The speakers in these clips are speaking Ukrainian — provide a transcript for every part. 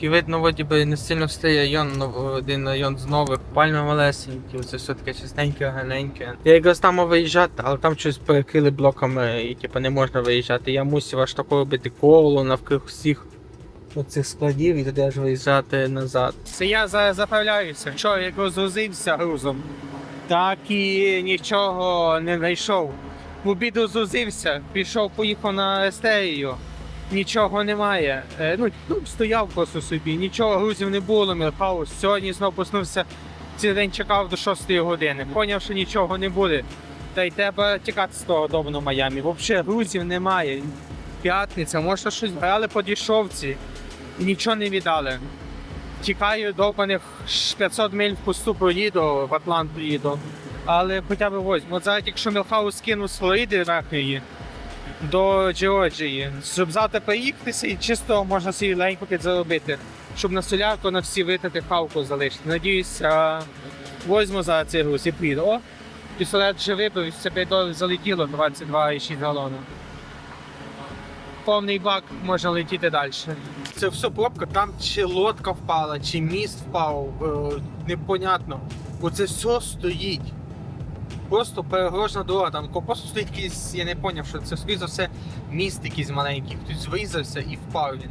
І видно, вроді би не сильно встає район, но один район з нових, пальми малесенькі, це все таке чистеньке, гарненьке. Я якраз там виїжджати, але там щось перекрили блоками і типу не можна виїжджати. Я мусив аж тако робити коло навкруг всіх оцих складів і тоді аж виїжджати назад. Це я зараз заправляюся. Вчора як розгрузився грузом, так і нічого не знайшов. В обід розгрузився, пішов, поїхав на естерію. Нічого немає. Е, ну, ну, стояв просто собі, нічого грузів не було, мірхаус. Сьогодні знов проснувся, цілий день чекав до 6 години. Поняв, що нічого не буде. Та й треба тікати з того дому на Майамі. Взагалі грузів немає. П'ятниця, може щось брали по дішовці і нічого не віддали. Тікаю довбаних 500 миль в пусту проїду, в Атланту їду. Але хоча б ось, от зараз якщо Мілхаус кинув з Флориди верхньої, до Джеорджії, щоб завтра приїхатися і чисто можна собі легенько підзаробити, щоб на солярку на всі витрати хавку залишити. Надіюсь, а, возьму за цей груз і приїду. О, пістолет вже випив, і це 5 доларів залетіло 22,6 галона. Повний бак можна летіти далі. Це все пробка, там чи лодка впала, чи міст впав, е, непонятно. Оце все стоїть. Просто перегорожена дорога, там просто стоїть якийсь, я не зрозумів, що це скоріше за все міст якийсь маленький, хтось врізався і впав він.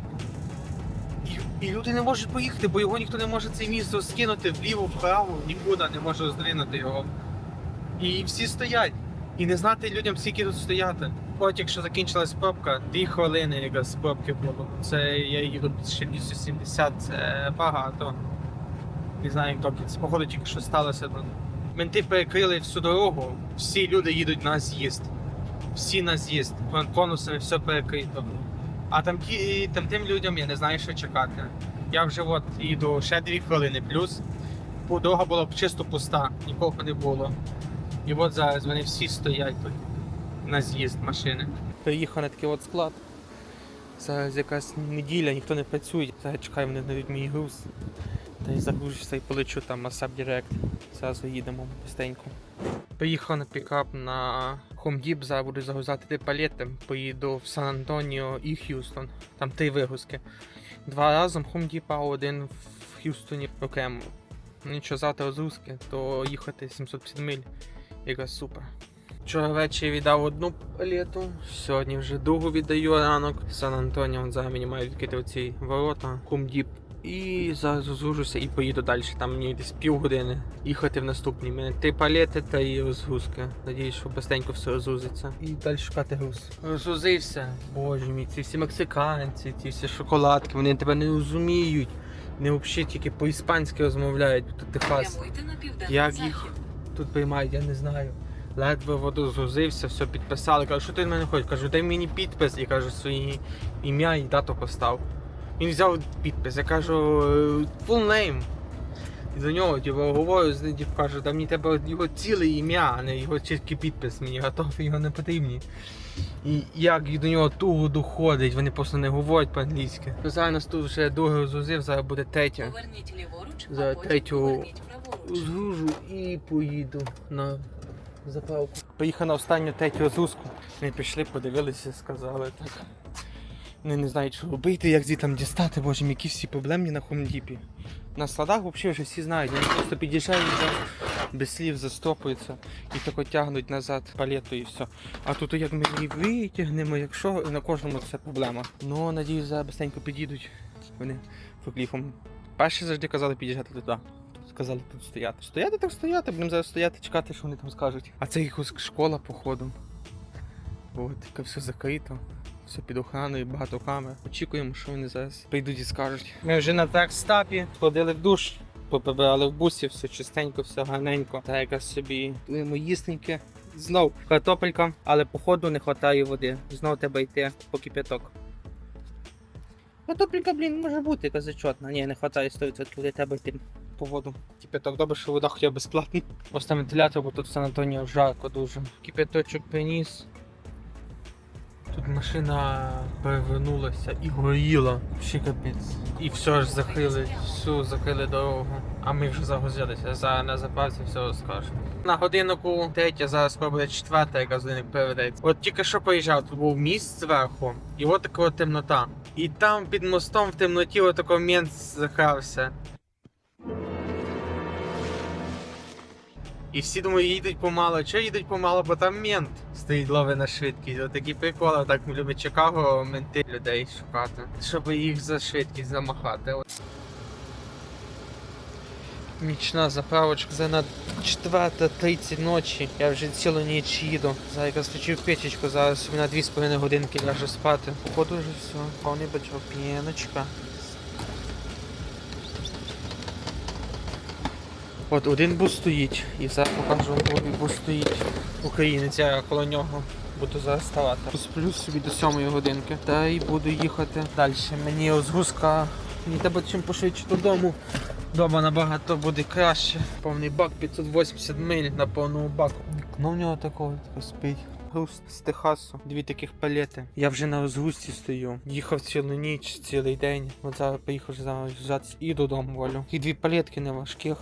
І, і люди не можуть поїхати, бо його ніхто не може цей міст скинути вліво, вправо, нікуди не може роздвинути його. І всі стоять. І не знати людям, скільки тут стояти. От якщо закінчилась пробка, дві хвилини якраз пробки було. Це я їду ще 270, це багато. Не знаю, як добре. Це походу тільки що сталося. Менти перекрили всю дорогу, всі люди їдуть на з'їзд. Всі на з'їзд. Конусами все перекрито. А там, ті- там тим людям я не знаю, що чекати. Я вже от їду ще дві хвилини плюс. Дорога була б чисто пуста, нікого не було. І от зараз вони всі стоять тут на з'їзд машини. Приїхав на такий от склад. Зараз якась неділя, ніхто не працює. Зараз чекаємо, вони дають мій груз. Та й загружуся і полечу там Asap Direct. Зразу їдемо быстренько. Приїхав на пікап на Home зараз буду загрузати палети. Поїду в Сан-Антоніо і Х'юстон. Там три вигрузки. Два разом Home а один в Х'юстоні окремо. Нічого, завтра розгрузки, то їхати 750 миль. Якраз супер. Вчора ввечері віддав одну палету, сьогодні вже другу віддаю ранок. Сан-Антоніо, вон зараз мені мають відкрити оці ворота, кумдіп. І розгружуся і поїду далі. Там мені десь півгодини їхати в наступний. У мене три палети та і розгрузки. Надіюсь, що быстренько все розгрузиться. І далі шукати груз. Розгрузився. Боже мій, ці всі мексиканці, ці всі шоколадки, вони тебе не розуміють. Вони взагалі тільки по-іспанськи розмовляють, тут Техас. Як їх тут приймають, я не знаю. Ледве воду згрузився, все підписали. Кажу, що ти від мене хочеш? Кажу, дай мені підпис і кажу, своє ім'я і дату постав. Він взяв підпис, я кажу, «Е, full name. І до нього типу, говорю, з ним, типу, кажу, там мені треба його ціле ім'я, а не його тільки підпис. Мені готові його не потрібні. І як до нього туго доходить, вони просто не говорять по-англійськи. Зараз нас тут вже другий розгрузив, зараз буде третя. Поверніть ліворуч, За а потім третю поверніть праворуч. Згружу і поїду на заправку. Поїхав на останню третю розгрузку. Ми пішли, подивилися, сказали так. Вони не знають, що робити, як звідти там дістати, боже, які всі проблемні на хомдіпі. На складах взагалі вже всі знають, вони просто під'їжджають без слів застопуються і тако тягнуть назад палету і все. А тут як ми її витягнемо, якщо на кожному це проблема. Ну, надіюсь, зараз быстренько під'їдуть. Вони фокліфом. Перші завжди казали під'їжджати туди. Сказали тут стояти. Стояти так стояти, будемо зараз стояти, чекати, що вони там скажуть. А це якась школа, походу. От, таке все закрито, все під охороною, багато камер. Очікуємо, що вони зараз прийдуть і скажуть. Ми вже на тракстапі, сходили в душ, поприбирали в бусі, все чистенько, все гарненько. Та якраз собі дуємо їстеньке. Знов картопелька, але походу не вистачає води. Знов треба йти по кипяток. Картопелька, блін, може бути якась зачетна. Ні, не вистачає 100% води, треба йти по воду. Кипяток, добре, що вода хоча безплатна. Ось там вентилятор, бо тут в Сан Антоніо жарко дуже. Кипяточок приніс. Машина перевернулася і горіла. Ще капець. І все ж закрили, всю закрили дорогу. А ми вже загрузилися. За на заправці все розкажемо. На годиннику третя, зараз буде четверта, яка годинник передається. От тільки що поїжджав, тут був міст зверху, і от така темнота. І там під мостом в темноті отако мент захався. І всі думають, їдуть помало. Чого їдуть помало? Бо там мент стоїть лови на швидкість. От такі приколи, так любить Чикаго менти людей шукати, щоб їх за швидкість замахати. Нічна заправочка за на 4.30 ночі. Я вже цілу ніч їду. Зараз включив печечку, зараз на 2,5 годинки ляжу спати. Походу вже все. Повний бачок, п'єночка. От один бус стоїть, і зараз покажу вам бус стоїть. Українець, я коло нього буду зараз ставати. Посплю собі до 7 годинки. Та й буду їхати далі. Мені розгрузка. Мені треба чим пошвидше додому. Дома набагато буде краще. Повний бак 580 миль на повному баку. Вікно в нього такого спить. Груз з Техасу, дві таких палети. Я вже на розгрузці стою. Їхав цілу ніч, цілий день. От зараз поїхав зараз і додому волю. І дві палетки не важких.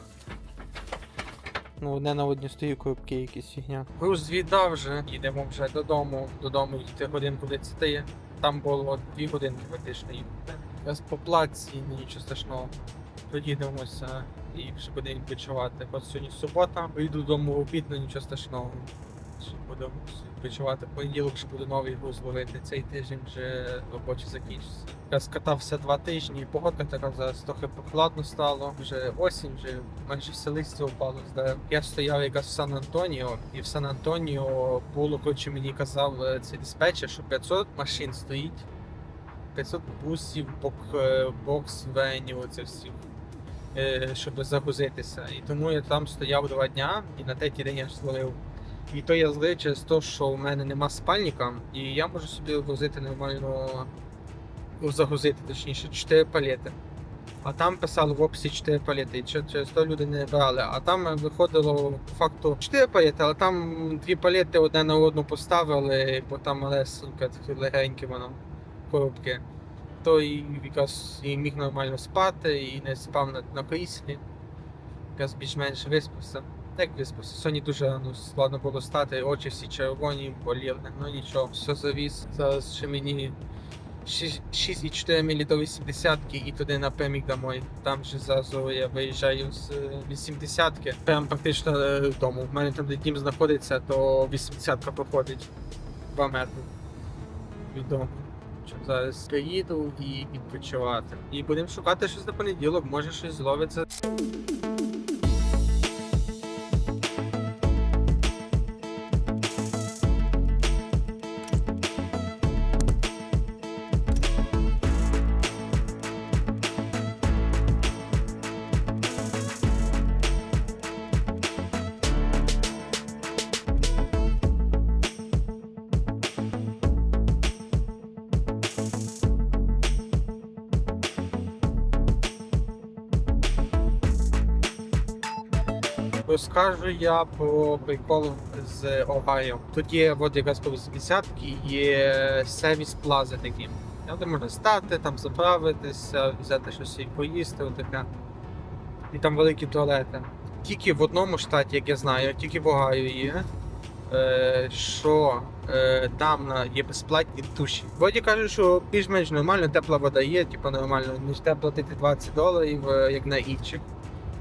Ну, одне на одні стою коробки якісь фігня. Груз віддав вже, їдемо вже додому. Додому йти годинку 10. Там було дві годинки фактично їхати. Без по плаці, нічого страшного. Проїдемося і вже будемо відпочивати. От сьогодні субота, Вийду додому в обід, нічого страшного. Будемо відпочивати. Понеділок ще буде новий груз ловити. Цей тиждень вже робочий закінчиться. Я скатався два тижні, погодка така зараз трохи прохладно стало. Вже осінь, вже майже все листя впало з дерев. Я стояв якраз в Сан-Антоніо, і в Сан-Антоніо було, коротше, мені казав е, цей диспетчер, що 500 машин стоїть. 500 бусів, бок, е, бокс, венів, оце всі, е, щоб загрузитися. І тому я там стояв два дня, і на третій день я злив. І то я злив через те, що в мене нема спальника, і я можу собі возити нормально, ну, загрузити, точніше, 4 палети. А там писали в описі 4 палети, і через то люди не брали. А там виходило по факту 4 палети, але там дві палети одне на одну поставили, бо там малесеньке, таке легеньке воно коробки. То і якраз і міг нормально спати, і не спав на, на кріслі. Якраз більш-менш виспався. Як виспався? Сьогодні дуже ну, складно було стати, очі всі червоні, боліли. Ну нічого, все завіз. Зараз ще мені 6,4 мілі до 80 і туди напрямік домой. Там же зразу я виїжджаю з 80-ки. Прям практично е, вдома. У мене там де дім знаходиться, то 80-ка проходить 2 метри від дому. Зараз приїду і відпочивати. І будемо шукати щось на понеділок, може щось зловиться. Розкажу я про прикол з Огайо. Тут є от якраз по 80 є сервіс плази такі. Там можна стати, там заправитися, взяти щось і поїсти, отаке. І там великі туалети. Тільки в одному штаті, як я знаю, тільки в Огайо є. Е, що е, там є безплатні душі. Воді кажуть, що більш-менш нормально, тепла вода є, типу нормально, не треба платити 20 доларів, е, як на інших.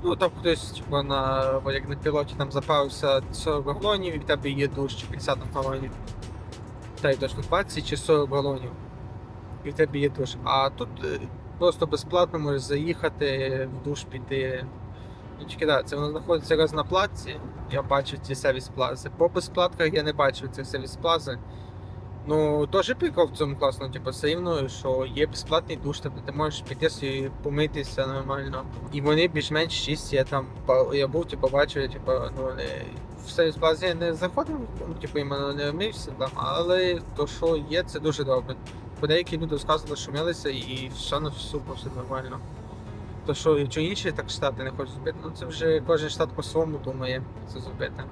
Ну там хтось типу, на як на пілоті там запавився 40 галонів, і в тебе є душ чи 50 галонів. Та й точно 20 чи 40 галонів. І в тебе є душ. А тут е, просто безплатно можеш заїхати, в душ піти. І тільки да, це воно знаходиться раз на платці. Я бачив ці сервіс плази. По безплатках я не бачив цих сервіс плази. Ну, теж прикол в цьому класно, типу, рівно, що є безплатний душ, тобто ти можеш піти собі помитися нормально. І вони більш-менш чисті, я там я був, типу, бачив, типу, ну, в сервіс плазі я не заходив, ну, типу, іменно не мився там, але то, що є, це дуже добре. Бо деякі люди розказували, що милися і все ну, супер, все нормально. То що, якщо інші так штати не хочуть зробити, ну це вже кожен штат по-своєму думає це зробити.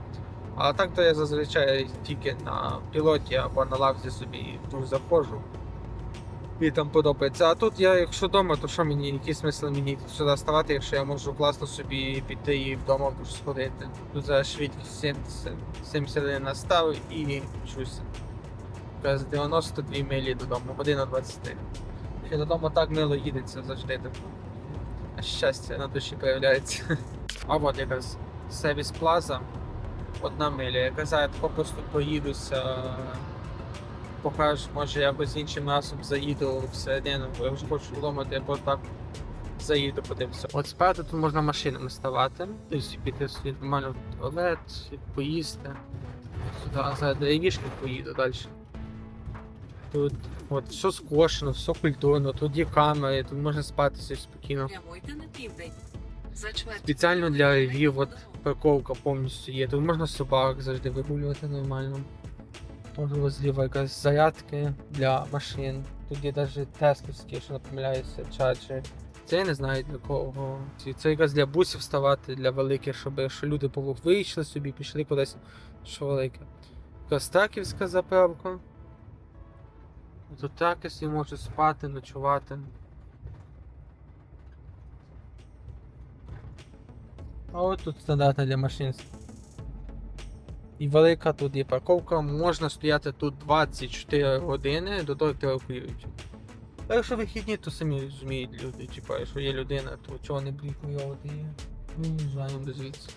А так то я зазвичай тільки на пілоті або на лавзі собі тут заходжу. І там подобається. А тут я, якщо вдома, то що мені, який смисл мені сюди ставати, якщо я можу класно собі піти і вдома сходити. Тут за швидкість 70, 71 настав і чуся. Якраз 92 милі додому, година 20. Ще додому так мило їдеться завжди. Так. Щастя на душі появляється. А от якраз сервіс плаза. Одна миля. Я казав, я просто поїдуся. Покажу, може якось іншим разом заїду всередину, бо я вже хочу я просто так заїду, подивлюся. От спереду тут можна машинами ставати, тобто піти собі нормально в туалет, поїсти. Сюди, а зараз до Євішки поїду далі. Тут от все скошено, все культурно, тут є камери, тут можна спати собі спокійно. Прямуйте на південь. Спеціально для Львів от парковка повністю є. Тут можна собак завжди вигулювати нормально. Можливо, зліва якась зарядки для машин. Тут є навіть тесловські, що не помиляюся, чарджери. Це я не знаю для кого. Це якраз для бусів ставати, для великих, щоб якщо люди вийшли собі, пішли кудись, що велике. Костаківська заправка. Тут так, якщо можу спати, ночувати. А от тут стандартна для машин. І велика тут є парковка, можна стояти тут 24 години до того, евакуюють. А якщо вихідні, то самі розуміють люди, типа, якщо є людина, то чого не воювати і виїжджаємо звідси.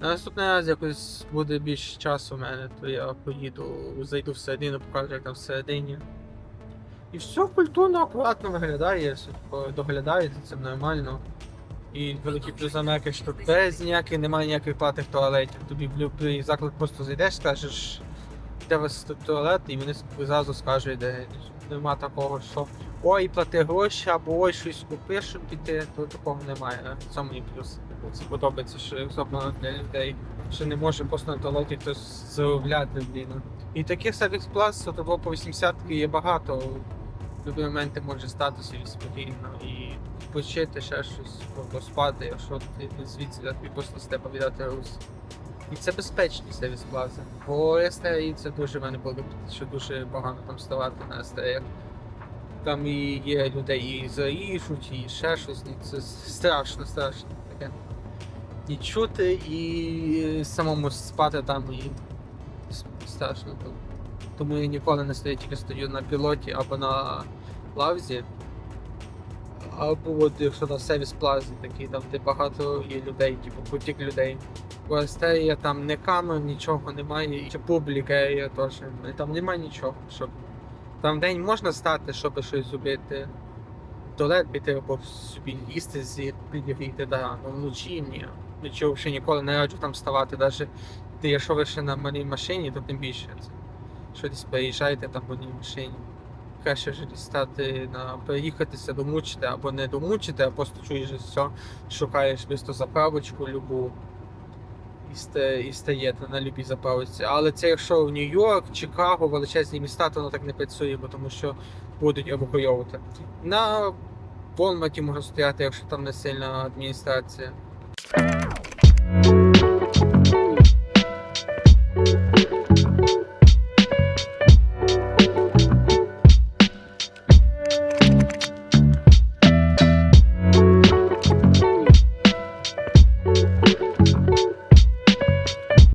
На наступний раз якось буде більше часу у мене, то я поїду, зайду всередину, покажу, як там всередині. І все культурно, акуратно виглядає, все доглядається, це нормально. І великий плюс що без ніяких, немає ніяких платних туалетів. Тобі в будь-який заклад просто зайдеш, скажеш, де у вас тут туалет, і вони зразу скажуть, де нема такого, що ой, плати гроші, або ой, щось купи, щоб піти, то такого немає. В цьому плюс. Це подобається, що особливо для людей, що не може просто на туалеті хтось заробляти, блін. І таких сервіс плас, то по 80 є багато. Будь-який момент ти можеш стати спокійно і почити ще щось, поспати, якщо ти звідси тобі просто з тебе віддати русь. І це безпечні сервіс плази. Бо СТА це дуже в мене було, що дуже погано там ставати на СТА. Там і є людей і заріжуть, і ще щось. Ну, це страшно, страшно таке. І чути, і самому спати там і страшно. Тому я ніколи не стою, тільки стою на пілоті або на лавзі. Або от якщо на сервіс плазі такий, там де багато є людей, типу потік людей. Бо є там не камер, нічого немає, і публіка є теж. Там немає нічого, щоб. Там день можна стати, щоб щось зробити. Туалет піти або собі їсти зі підігріти, да. Ну вночі ні. Вночі взагалі ніколи не раджу там ставати. Навіть якщо ви ще на малій машині, то тим більше. Що десь переїжджаєте там в одній машині. Краще вже стати на переїхатися, домучити або не домучити, а просто чуєш все, шукаєш просто заправочку любу і, стаєте на любій заправці. Але це якщо в Нью-Йорк, Чикаго, величезні міста, то воно так не працює, бо тому що будуть евакуйовувати. На Волматі можна стояти, якщо там не сильна адміністрація.